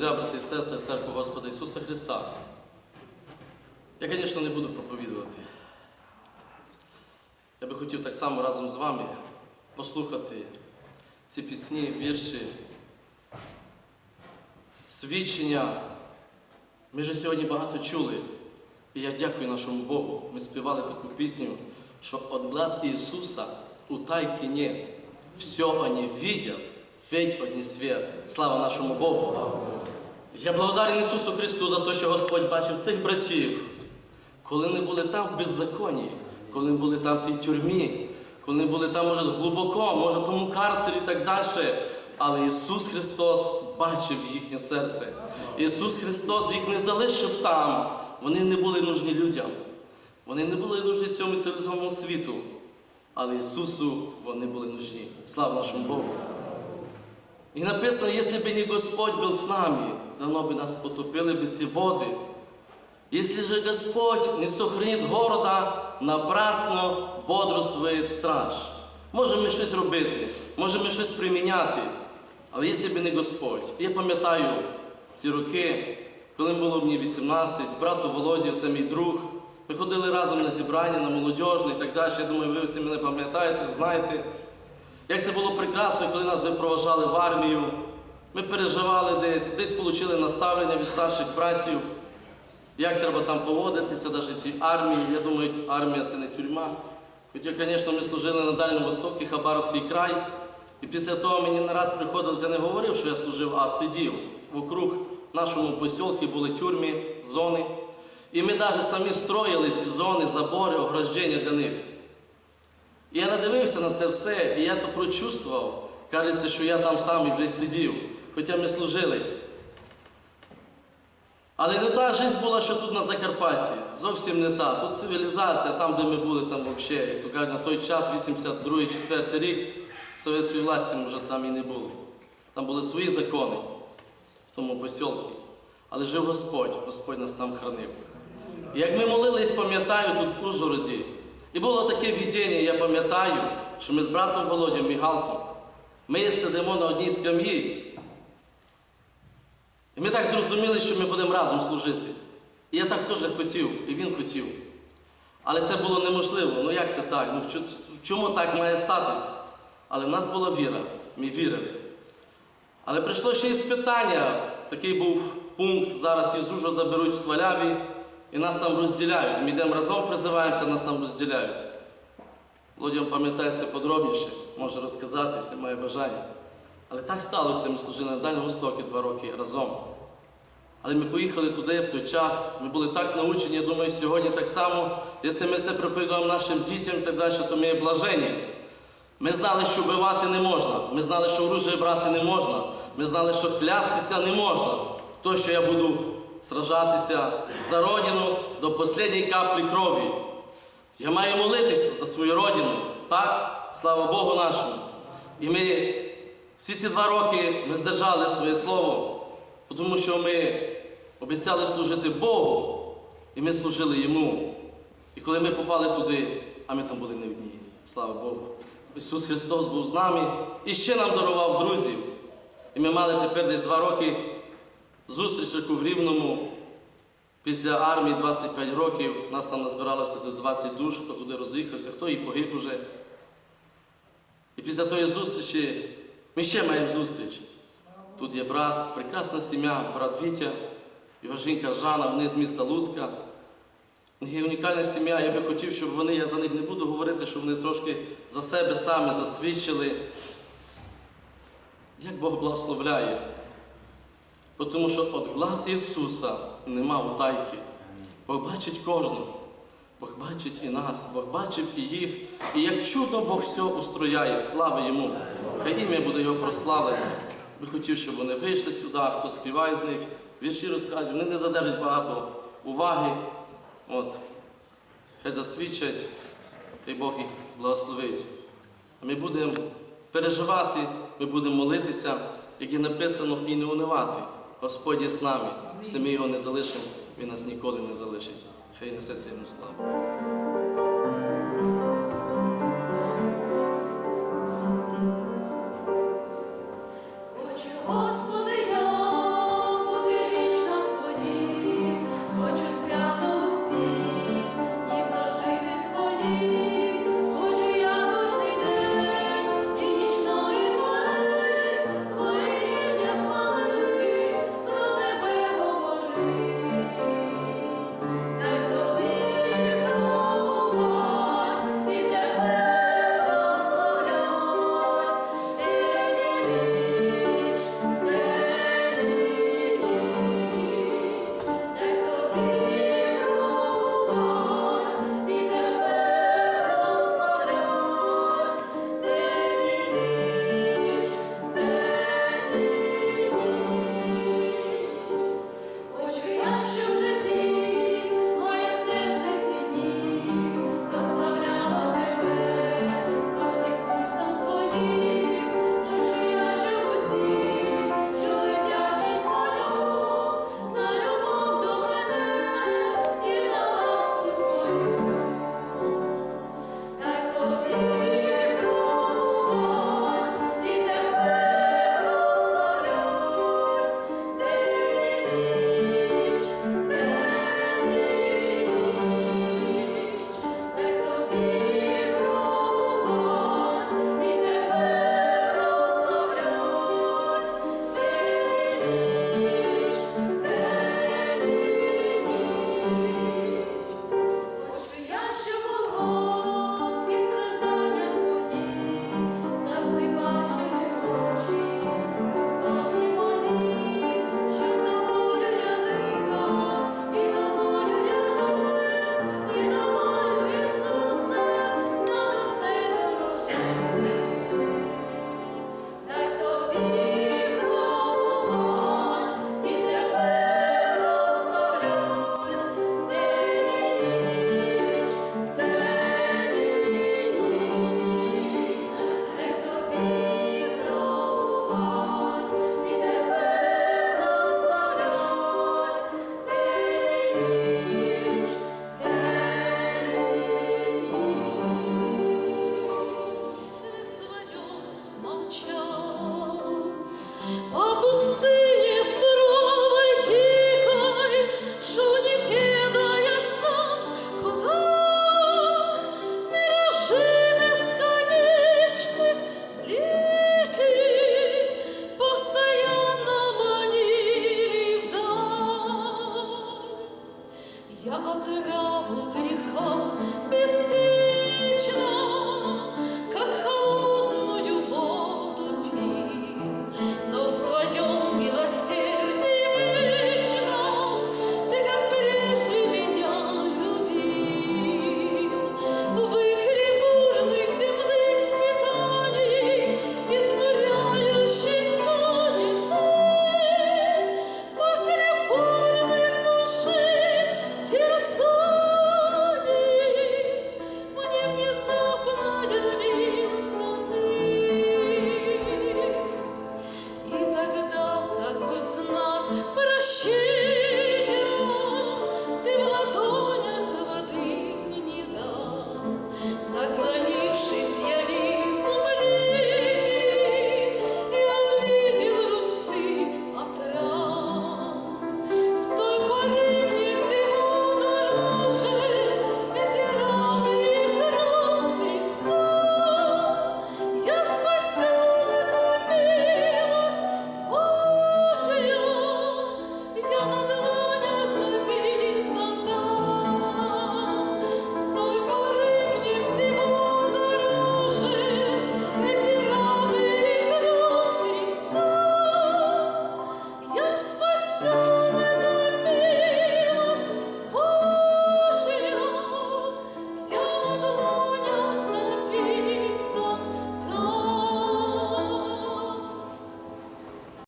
друзі, брати і сестри, церкви Господа Ісуса Христа. Я, звісно, не буду проповідувати. Я би хотів так само разом з вами послухати ці пісні, вірші, свідчення. Ми вже сьогодні багато чули. І я дякую нашому Богу. Ми співали таку пісню, що от глаз Ісуса утайки нет. Все они видят, ведь одні свет. Слава нашому Богу. Я благодарен Ісусу Христу за те, що Господь бачив цих братів, коли не були там в беззаконні, коли були там в тій тюрмі, коли були там, може, глибоко, може, тому карцері і так далі. Але Ісус Христос бачив їхнє серце. Ісус Христос їх не залишив там. Вони не були нужні людям. Вони не були нужні цьому цивілізованому світу. Але Ісусу вони були нужні. Слава нашому Богу. І написано, якщо б не Господь був з нами, давно би нас потопили б ці води. Если же Господь не сохранит города, напрасно бодрствує страж. Можемо ми щось робити, можемо ми щось приміняти, але якщо б не Господь. Я пам'ятаю ці роки, коли було мені 18, брату Володі, це мій друг. Ми ходили разом на зібрання, на молодіжне і так далі. Я думаю, ви всі мене пам'ятаєте, знаєте. Як це було прекрасно, коли нас випроважали в армію. Ми переживали десь, десь отримали наставлення від старших братів. Як треба там поводитися, навіть цій армії. Я думаю, армія це не тюрма. Хоча, звісно, ми служили на Дальньому Востокі, Хабаровський край. І після того мені не раз приходилось, я не говорив, що я служив, а сидів. Вокруг нашому посілки були тюрми, зони. І ми навіть самі строїли ці зони, забори, ограждення для них. І я надивився на це все, і я то прочувствував. Кажеться, що я там сам і вже сидів, хоча ми служили. Але не та життя була, що тут на Закарпатті. Зовсім не та. Тут цивілізація, там, де ми були, там взагалі, як то кажуть, на той час, 82-4 рік, совєтської власті вже там і не було. Там були свої закони в тому посілці. Але жив Господь, Господь нас там хранив. І як ми молились, пам'ятаю, тут в Ужгороді, і було таке видіння, я пам'ятаю, що ми з братом Володям Мігалком, ми сидимо на одній скам'ї. І ми так зрозуміли, що ми будемо разом служити. І я так теж хотів, і він хотів. Але це було неможливо. Ну як це так? Ну, чому так має статись? Але в нас була віра, ми вірили. Але прийшло ще і питання. Такий був пункт, зараз із Ужгорода беруть в Сваляві, і нас там розділяють. Ми йдемо разом, призиваємося, нас там розділяють. Володя пам'ятає це подробніше, може розказати, якщо має бажання. Але так сталося, ми служили на Дальньому Востокі два роки разом. Але ми поїхали туди в той час, ми були так научені, я думаю, сьогодні так само, якщо ми це проповідуємо нашим дітям і так далі, то ми є блажені. Ми знали, що вбивати не можна, ми знали, що оружие брати не можна, ми знали, що клястися не можна. То, що я буду сражатися за родину до останньої каплі крові. Я маю молитися за свою родину, так? Слава Богу нашому. І ми всі ці два роки ми здержали своє слово, тому що ми обіцяли служити Богу, і ми служили Йому. І коли ми попали туди, а ми там були не одні, слава Богу. Ісус Христос був з нами і ще нам дарував друзів. І ми мали тепер десь два роки зустріч яку в Рівному. Після армії 25 років нас там назбиралося до 20 душ, хто туди роз'їхався, хто і погиб уже. І після тої зустрічі ми ще маємо зустріч. Тут є брат, прекрасна сім'я, брат Вітя, його жінка Жанна, вони з міста Луцька. Є унікальна сім'я. Я би хотів, щоб вони, я за них не буду говорити, щоб вони трошки за себе самі засвідчили, як Бог благословляє. Тому що від глаз Ісуса нема утайки. Бог бачить кожного. Бог бачить і нас, Бог бачив і їх. І як чудно Бог все устрояє, слава йому. Хай ім'я буде його прославлене. Би хотів, щоб вони вийшли сюди, хто співає з них, вірші розказують, вони не задержать багато уваги. От. Хай засвідчать, хай Бог їх благословить. А ми будемо переживати, ми будемо молитися, як є написано, і не унивати. Господь є з нами. Якщо ми його не залишимо, він нас ніколи не залишить. Хай несе йому славу.